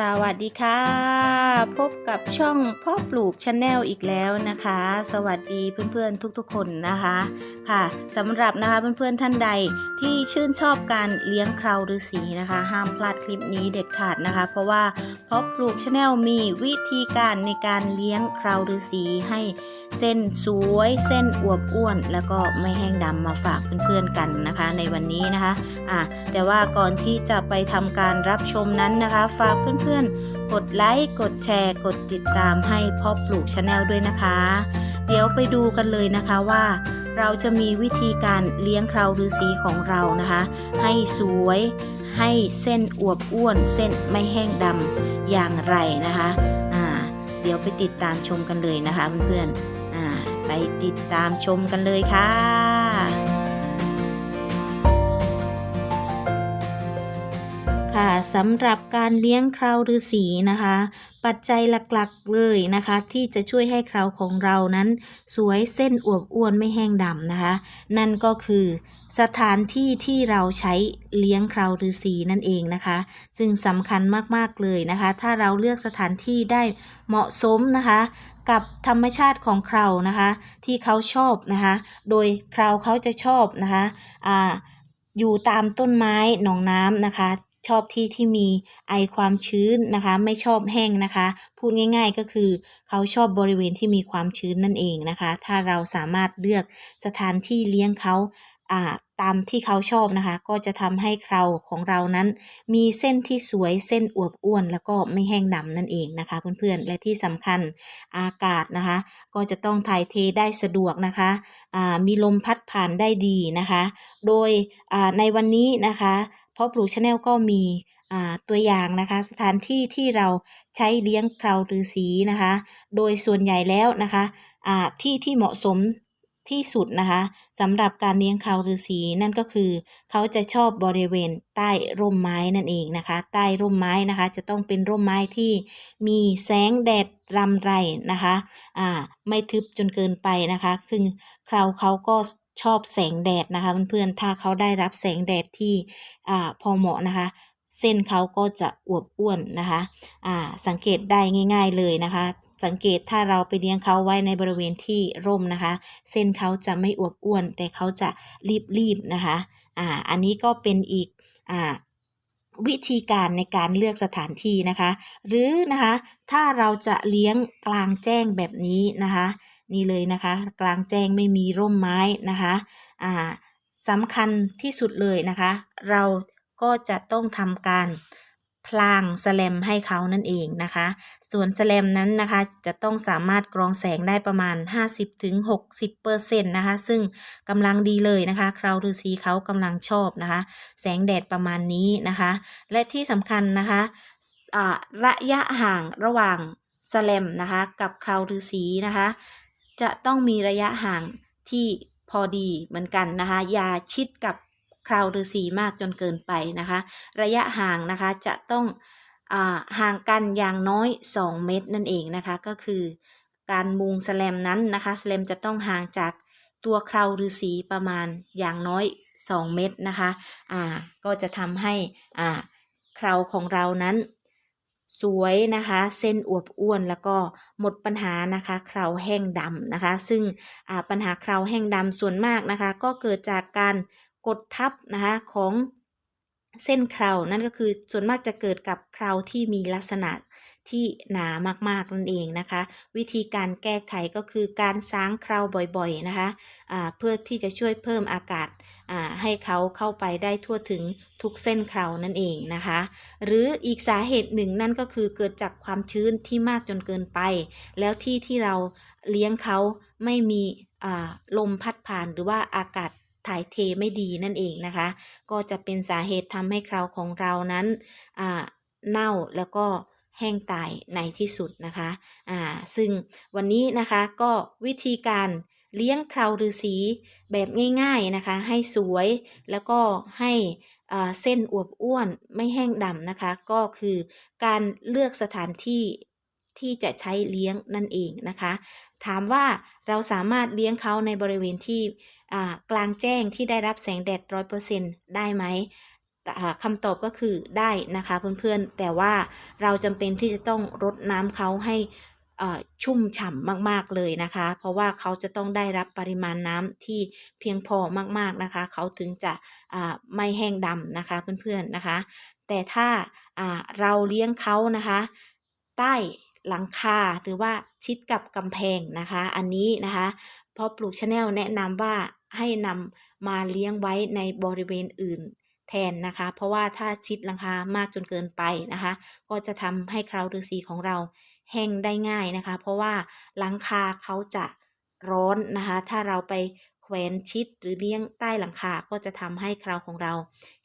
สวัสดีค่ะ พบกับช่องพ่อปลูกชาแนลอีกแล้วนะคะ สวัสดีเพื่อนๆทุกๆ คนนะคะค่ะสำหรับนะคะเพื่อนๆท่านใดที่ชื่นชอบการเลี้ยงคราวฤาษีนะคะ ห้ามพลาดคลิปนี้เด็ดขาดนะคะ เพราะว่าพ่อปลูกชาแนลมีวิธีการในการเลี้ยงคราวฤาษีให้ เส้นสวยเส้นอวบอ้วน แล้วก็ไม่แห้งดำมาฝากเพื่อนๆกันนะคะ ในวันนี้นะคะอะแต่ว่าก่อนที่จะไปทำการรับชมนั้นนะคะ ฝากเพื่อนๆ กดไลค์กดแชร์กดติดตามให้พ่อปลูกชาแนลด้วยนะคะ เดี๋ยวไปดูกันเลยนะคะว่าเราจะมีวิธีการเลี้ยงคราวฤาษีของเรานะคะ ให้สวย ให้เส้นอวบอ้วน เส้นไม่แห้งดำอย่างไรนะคะ อ่า เดี๋ยวไปติดตามชมกันเลยนะคะเพื่อนๆ ไปติดตามชมกันเลยค่ะ ค่ะสำหรับการเลี้ยงคราวฤาษีนะคะ ปัจจัยหลักๆเลยนะคะ ที่จะช่วยให้คราวของเรานั้น สวยเส้นอวบอ้วนไม่แห้งดำนะคะ นั่นก็คือสถานที่ที่เราใช้เลี้ยงคราวฤาษีนั่นเองนะคะ ซึ่งสำคัญมากๆเลยนะคะ ถ้าเราเลือกสถานที่ได้เหมาะสมนะคะ กับธรรมชาติของครานะคะ ที่เขาชอบนะคะ โดยคราวเขาจะชอบนะคะอ่าอยู่ตามต้นไม้หนองน้ำนะคะ ชอบที่ที่มีไอความชื้นนะคะ ไม่ชอบแห้งนะคะ พูดง่าย ๆก็คือ เขาชอบบริเวณที่มีความชื้นนั่นเองนะคะ ถ้าเราสามารถเลือกสถานที่เลี้ยงเขาตามที่เขาชอบนะคะ ก็จะทำให้เคราของเรานั้น มีเส้นที่สวยเส้นอวบอ้วน แล้วก็ไม่แห้งดำนั่นเองนะคะ เพื่อนๆและที่สำคัญอากาศนะคะ ก็จะต้องถ่ายเทได้สะดวกนะคะอ่ามีลมพัดผ่านได้ดีนะคะ โดยในวันนี้นะคะ เพราะปลูกชาแนลก็มีตัวอย่างนะคะ สถานที่ที่เราใช้เลี้ยงคราวฤาษีนะคะ โดยส่วนใหญ่แล้วนะคะอ่าที่ที่เหมาะสมที่สุดนะคะสำหรับการเลี้ยงคราวฤาษีนั่นก็คือ เขาจะชอบบริเวณใต้ร่มไม้นั่นเองนะคะ ใต้ร่มไม้นะคะ จะต้องเป็นร่มไม้ที่มีแสงแดดรำไรนะคะอ่าไม่ทึบจนเกินไปนะคะคือคราวเขาก็ ชอบแสงแดดนะคะเพื่อนๆถ้าเขาได้รับแสงแดดที่พอเหมาะนะคะ เส้นเขาก็จะอวบอ้วนนะคะสังเกตได้ง่าย ๆเลยนะคะสังเกตถ้าเราไปเลี้ยงเขาไว้ในบริเวณที่ร่มนะคะ เส้นเขาจะไม่อวบอ้วน แต่เขาจะรีบๆนะคะอ่าอันนี้ก็เป็นอีกอ่า วิธีการในการเลือกสถานที่นะคะ หรือนะคะ ถ้าเราจะเลี้ยงกลางแจ้งแบบนี้นะคะ นี่เลยนะคะ กลางแจ้งไม่มีร่มไม้นะคะอ่าสำคัญที่สุดเลยนะคะ เราก็จะต้องทำการ พลางแสแลมให้เขานั่นเองนะคะ ส่วนแสแลมนั้นนะคะจะต้องสามารถกรองแสงได้ประมาณ 50-60%นะคะ ซึ่งกำลังดีเลยนะคะ คราวฤาษีเขากำลังชอบนะคะ แสงแดดประมาณนี้นะคะ และที่สำคัญนะคะอ่าระยะห่างระหว่างแสแลมนะคะ กับคราวฤาษีนะคะ จะต้องมีระยะห่างที่พอดีเหมือนกันนะคะ อย่าชิดกับ คราวฤาษีมากจนเกินไปนะคะ ระยะห่างนะคะจะต้องอห่างกันอย่างน้อย 2 เมตรนั่นเองนะคะ ก็คือการมุงแสลมนั้นนะคะแสลมจะต้องห่างจากตัวคราวฤาษีประมาณอย่างน้อย 2 เมตรนะคะอ่าก็จะทำให้อ่าคราวของเรานั้นสวยนะคะ เส้นอวบอ้วนแล้วก็หมดปัญหานะคะคราวแห้งดำนะคะ ซึ่งปัญหาคราวแห้งดำส่วนมากนะคะ ก็เกิดจากการ กดทับนะคะของเส้นเคราวนั่นก็คือส่วนมากจะเกิดกับเคราวที่มีลักษณะที่หนามากๆนั่นเองนะคะ วิธีการแก้ไขก็คือการซ้างเคราวบ่อยๆนะคะอ่าเพื่อที่จะช่วยเพิ่มอากาศให้เขาเข้าไปได้ทั่วถึงทุกเส้นเคราวนั่นเองนะคะ หรืออีกสาเหตุหนึ่งนั่นก็คือเกิดจากความชื้นที่มากจนเกินไป แล้วที่ที่เราเลี้ยงเขาไม่มีลมพัดผ่านหรือว่าอากาศ ถ่ายเทไม่ดีนั่นเองนะคะ ก็จะเป็นสาเหตุทำให้คราวของเรานั้นเน่าแล้วก็แห้งตายในที่สุดนะคะอ่าซึ่งวันนี้นะคะก็วิธีการเลี้ยงคราวฤาษีแบบง่ายๆนะคะ ให้สวยแล้วก็ให้เส้นอวบอ้วนไม่แห้งดำนะคะ ก็คือการเลือกสถานที่ ที่จะใช้เลี้ยงนั่นเองนะคะ ถามว่าเราสามารถเลี้ยงเขาในบริเวณที่กลางแจ้งที่ได้รับแสงแดดร้อยเปอร์เซ็นต์ได้ไหมคำตอบก็คือได้นะคะเพื่อนๆ แต่ว่าเราจำเป็นที่จะต้องรดน้ำเขาให้ชุ่มฉ่ำมากๆเลยนะคะ เพราะว่าเขาจะต้องได้รับปริมาณน้ำที่เพียงพอมากๆนะคะ เขาถึงจะไม่แห้งดำนะคะเพื่อนๆนะคะ แต่ถ้าเราเลี้ยงเขานะคะ ใต้ หลังคาหรือว่าชิดกับกำแพงนะคะ อันนี้นะคะพอปลูกชาแนลแนะนำว่าให้นำมาเลี้ยงไว้ในบริเวณอื่นแทนนะคะ เพราะว่าถ้าชิดหลังคามากจนเกินไปนะคะ ก็จะทำให้คราวฤาษีของเราแห้งได้ง่ายนะคะ เพราะว่าหลังคาเขาจะร้อนนะคะ ถ้าเราไปแขวนชิดหรือเลี้ยงใต้หลังคาก็จะทำให้คราวของเรา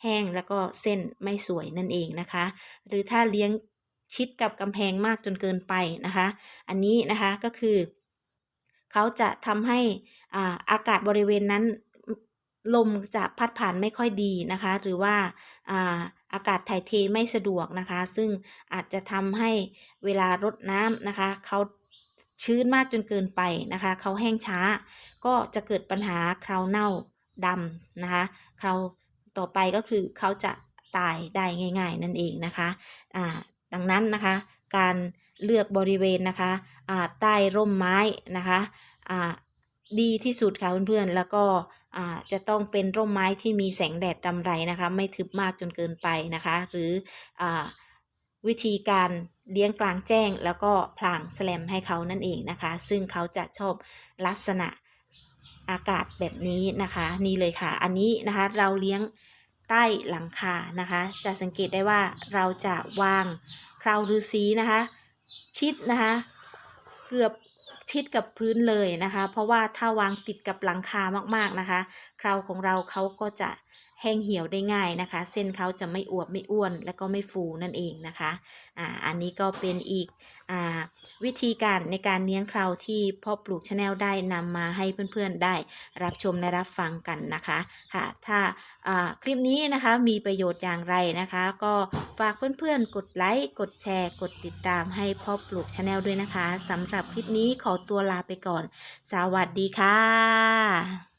แห้งแล้วก็เส้นไม่สวยนั่นเองนะคะ หรือถ้าเลี้ยง ชิดกับกำแพงมากจนเกินไปนะคะ อันนี้นะคะก็คือ เขาจะทำให้อาอากาศบริเวณนั้นลมจะพัดผ่านไม่ค่อยดีนะคะ หรือว่าอาอากาศถ่ายเทไม่สะดวกนะคะ ซึ่งอาจจะทำให้เวลารดน้ำนะคะ เขาชื้นมากจนเกินไปนะคะ เขาแห้งช้า ก็จะเกิดปัญหาคราวเน่าดำนะคะคราวต่อไปก็คือเขาจะตายได้ง่าย ๆ นั่นเองนะคะอ่า ดังนั้นนะคะ การเลือกบริเวณนะคะใต้ร่มไม้นะคะดีที่สุดค่ะเพื่อนๆแล้วก็จะต้องเป็นร่มไม้ที่มีแสงแดดรำไรนะคะ ไม่ทึบมากจนเกินไปนะคะ หรืออวิธีการเลี้ยงกลางแจ้งแล้วก็พลางแสลมให้เขานั่นเองนะคะ ซึ่งเขาจะชอบลักษณะอากาศแบบนี้นะคะ นี่เลยค่ะ อันนี้นะคะเราเลี้ยง ใต้หลังคานะคะ จะสังเกตได้ว่าเราจะวางคราวฤาษีนะคะ ชิดนะคะ เกือบชิดกับพื้นเลยนะคะ เพราะว่าถ้าวางติดกับหลังคามากๆนะคะคราวของเราเขาก็จะแห้งเหี่ยวได้ง่ายนะคะ เส้นเขาจะไม่อวบไม่อ้วนและก็ไม่ฟูนั่นเองนะคะอ่าอันนี้ก็เป็นอีกอ่าวิธีการในการเลี้ยงคราวที่พ่อปลูกชาแนลได้นำมาให้เพื่อนๆได้รับชมและรับฟังกันนะคะค่ะถ้าอ่าคลิปนี้นะคะมีประโยชน์อย่างไรนะคะ ก็ฝากเพื่อนๆ กดไลค์กดแชร์ กดติดตามให้พ่อปลูกชาแนลด้วยนะคะสำหรับคลิปนี้ขอตัวลาไปก่อน สวัสดีค่ะ